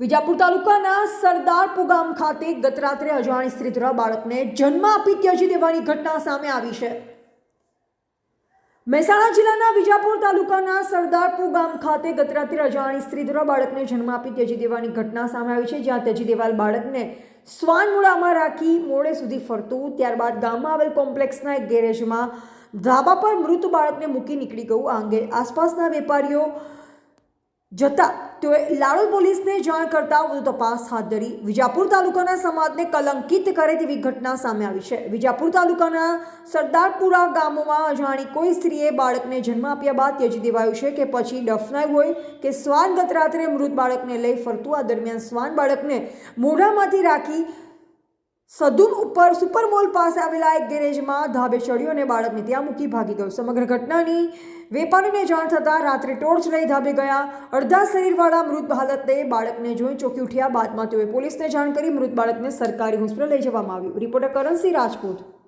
વિજાપુર તાલુકાના સરદારપુર ગામ ખાતે ગત રાત્રે અજાણી સ્ત્રી દ્વારા બાળકને જન્મ આપી ત્યજી દેવાની ઘટના સામે આવી છે. મહેસાણા જિલ્લાના વિજાપુર તાલુકાના સરદારપુર ગામ ખાતે ગત રાત્રે અજાણી સ્ત્રી દ્વારા બાળકને જન્મ આપી ત્યજી દેવાની ઘટના સામે આવી છે, જ્યાં ત્યજી દેવાલ બાળકને શ્વાન મૂળામાં રાખી મોડે સુધી ફરતું, ત્યારબાદ ગામમાં આવેલ કોમ્પ્લેક્સના એક ગેરેજમાં ધાબા પર મૃત બાળકને મૂકી નીકળી ગયું. આ અંગે આસપાસના વેપારીઓ જતા તેઓએ લાડોલ પોલીસને જાણ કરતા વધુ તપાસ હાથ ધરી. વિજાપુર તાલુકાના સમાજને કલંકિત કરે તેવી ઘટના સામે આવી છે. વિજાપુર તાલુકાના સરદારપુરા ગામોમાં અજાણી કોઈ સ્ત્રીએ બાળકને જન્મ આપ્યા બાદ ત્યજી દેવાયું છે કે પછી દફનાયું હોય કે શ્વાન ગત રાત્રે મૃત બાળકને લઈ ફરતું આ દરમિયાન શ્વાન બાળકને મોઢામાંથી રાખી સદુન ઉપર સુપર મોલ પાસે આવેલા એક ગેરેજમાં ધાબે ચડ્યો અને બાળકને ત્યાં મૂકી ભાગી ગયો. સમગ્ર ઘટનાની વેપારીને જાણ થતાં રાત્રે ટોર્ચ લઈ ધાબે ગયા. અડધા શરીરવાળા મૃત હાલતે બાળકને જોઈ ચોકી ઉઠ્યા બાદમાં તેઓએ પોલીસને જાણ કરી મૃત બાળકને સરકારી હોસ્પિટલ લઈ જવામાં આવ્યું. રિપોર્ટર કરણસિંહ રાજપૂત.